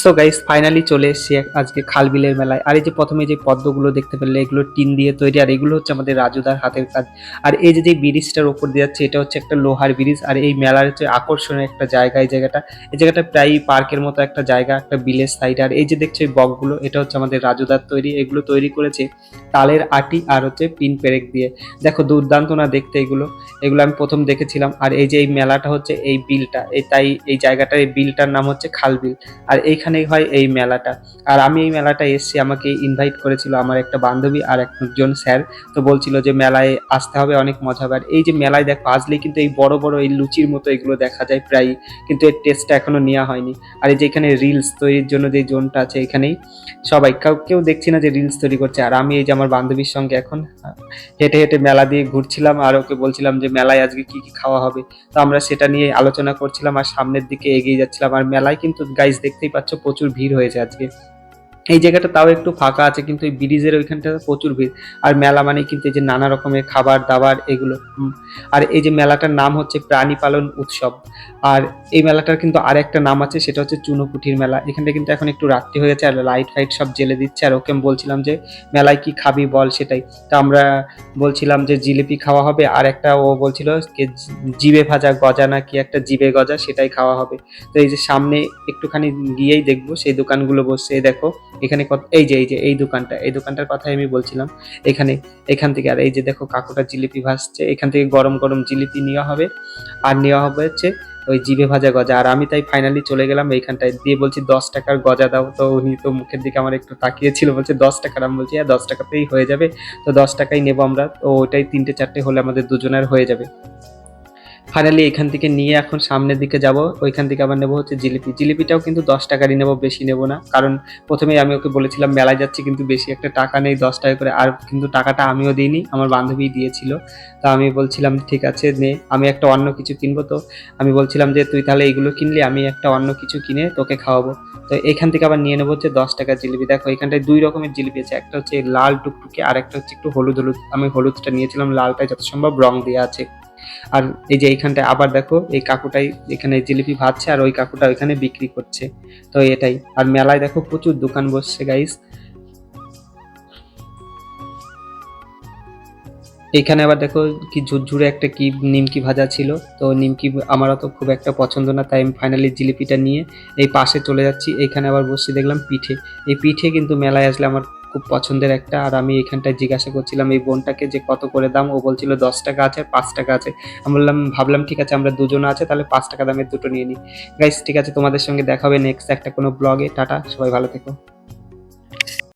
So guys finally চলে এসেছি আজকে খালবিলের মেলায়। আর এই যে প্রথমে যে পদ্মগুলো দেখতে পেলে, এগুলো টিন দিয়ে তৈরি, আর এগুলো হচ্ছে আমাদের রাজুদার হাতের কাজ। আর এই যে ব্রিজটার উপর দিয়ে যাচ্ছে, এটা হচ্ছে একটা লোহার ব্রিজ, আর এই মেলার হচ্ছে আকর্ষণীয় একটা জায়গা এই জায়গাটা। এই জায়গাটা প্রায় পার্কের মতো একটা জায়গা, একটা বিলের সাইড আর এই যে দেখছ এই বকগুলো, এটা হচ্ছে আমাদের রাজুদার তৈরি। এগুলো তৈরি করেছে তালের আটি আর হচ্ছে পিন পেরেক দিয়ে। দেখো দুর্দান্ত না দেখতে এগুলো। এগুলো আমি প্রথম দেখেছিলাম। আর এই যে এই মেলাটা হচ্ছে এই বিলটা, এই তাই এই জায়গাটার এই বিলটার নাম হচ্ছে খালবিল। আর এইখানেই হয় এই মেলাটা। আর আমি এই মেলাটা এসেছি আমাকে ইনভাইট করেছিল আমার একটা বান্ধবী আর একজন স্যার। তো বলছিল যে মেলায় আসতে হবে, অনেক মজা হবে। আর এই যে মেলায় দেখো আসলেই কিন্তু এই বড় বড় এই লুচির মতো এগুলো দেখা যায় প্রায়, কিন্তু এর টেস্টটা এখনও নেওয়া হয়নি। আর এই যে এখানে রিলস তৈরির জন্য যে জোনটা আছে এখানেই, সবাই কাউ, কেউ দেখছি না যে রিলস তৈরি করছে। আর আমি এই যে আমার বান্ধবীর সঙ্গে এখন হেঁটে হেঁটে মেলা দিয়ে ঘুরছিলাম আর ওকে বলছিলাম যে মেলায় আজকে কি কি খাওয়া হবে। তো আমরা সেটা নিয়ে আলোচনা করছিলাম আর সামনের দিকে এগিয়ে যাচ্ছিলাম। আর মেলায় কিন্তু গাইজ দেখতেই পাচ্ছ প্রচুর ভিড় হয়েছে আজকে। এই জায়গাটা তাও একটু ফাঁকা আছে, কিন্তু এই ব্রিজের ওইখানটা প্রচুর ভিড়। আর মেলা মানে কিন্তু এই যে নানা রকমের খাবার দাবার এগুলো আর এই যে মেলাটার নাম হচ্ছে প্রাণী পালন উৎসব। আর এই মেলাটার কিন্তু আর একটা নাম আছে, সেটা হচ্ছে চুনোপুটির মেলা। এখানটা কিন্তু এখন একটু রাত্রি হয়ে গেছে আর লাইট ফাইট সব জেলে দিচ্ছে। আর ওকে বলছিলাম যে, মেলায় কি খাবি বল সেটাই। তো আমরা বলছিলাম যে, জিলিপি খাওয়া হবে। আর একটা ও বলছিল জি- জিবে ভাজা গজা না কি একটা জিবে গজা, সেটাই খাওয়া হবে। তো এই যে সামনে একটুখানি গিয়েই দেখব, সেই দোকানগুলো বসছে। দেখো, এখানে কত, এই যে এই যে, এই দোকানটা, এই দোকানটার কথাই আমি বলছিলাম। এখানে, এখান থেকে, আর এই যে দেখো, কাকুটা জিলিপি ভাসছে এখান থেকে গরম গরম জিলিপি নেওয়া হবে। আর নেওয়া হবে হচ্ছে ওই জিভে ভাজা গজা। আর আমি তাই ফাইনালি চলে গেলাম এইখানটায়। দিয়ে বলছি, দশ টাকার গজা দাও। তো উনি তো মুখের দিকে আমার একটু তাকিয়েছিল, বলছে, দশ টাকার? আমি বলছি হ্যাঁ দশ টাকাতেই হয়ে যাবে। তো দশ টাকাই নেব আমরা। তো ওইটাই তিনটে চারটে হলে আমাদের দুজনের হয়ে যাবে। ফাইনালি এখান থেকে নিয়ে এখন সামনের দিকে যাব। ওইখান থেকে আবার নেব হচ্ছে জিলিপি। জিলিপিটাও কিন্তু দশ টাকারই নেব, বেশি নেব না। কারণ প্রথমেই আমি ওকে বলেছিলাম, মেলায় যাচ্ছি কিন্তু বেশি একটা টাকা নেই, দশ টাকা করে। আর কিন্তু টাকাটা আমিও দিইনি, আমার বান্ধবী দিয়েছিল। তো আমি বলছিলাম, ঠিক আছে, নে। আমি একটা অন্য কিছু কিনবো তো। আমি বলছিলাম যে, তুই তাহলে এইগুলো কিনলি, আমি একটা অন্য কিছু কিনে তোকে খাওয়াবো। তো এখান থেকে আবার নিয়ে নেব হচ্ছে দশ টাকার জিলিপি। দেখো, এখানটায় দুই রকমের জিলিপি আছে। একটা হচ্ছে লাল টুকটুকে, আর একটা হচ্ছে একটু হলুদ হলুদ। আমি হলুদটা নিয়েছিলাম লালটাই যত সম্ভব রং দেওয়া আছে। আর এই যে এইখানটায় আবার দেখো, এই কাকুটাই এখানে জিলিপি ভাজছে আর ওই কাকুটা ওইখানে বিক্রি করছে। তো এটাই। আর মেলায় দেখো প্রচুর দোকান বসছে গাইস এখানে আবার দেখো কি ঝুরঝুরে একটা কি নিমকি ভাজা ছিল। তো নিমকি আমারও তো খুব একটা পছন্দ না, তাই আমি ফাইনালি জিলিপিটা নিয়ে এই পাশে চলে যাচ্ছি। এখানে আবার বসছি, দেখলাম পিঠে। এই পিঠে কিন্তু মেলায় আসলে আমার খুব পছন্দের একটা। আর আমি এখানটায় জিজ্ঞাসা করছিলাম, এই বোনটাকে যে কত করে দাম? ও বলছিল, দশ টাকা আছে, পাঁচ টাকা আছে। আমি বললাম, ভাবলাম ঠিক আছে, আমরা দুজন আছে, তাহলে পাঁচ টাকা দামের দুটো নিয়ে নিই গাইস, ঠিক আছে, তোমাদের সঙ্গে দেখা হবে নেক্সট একটা কোনো ব্লগে টাটা, সবাই ভালো থেকো।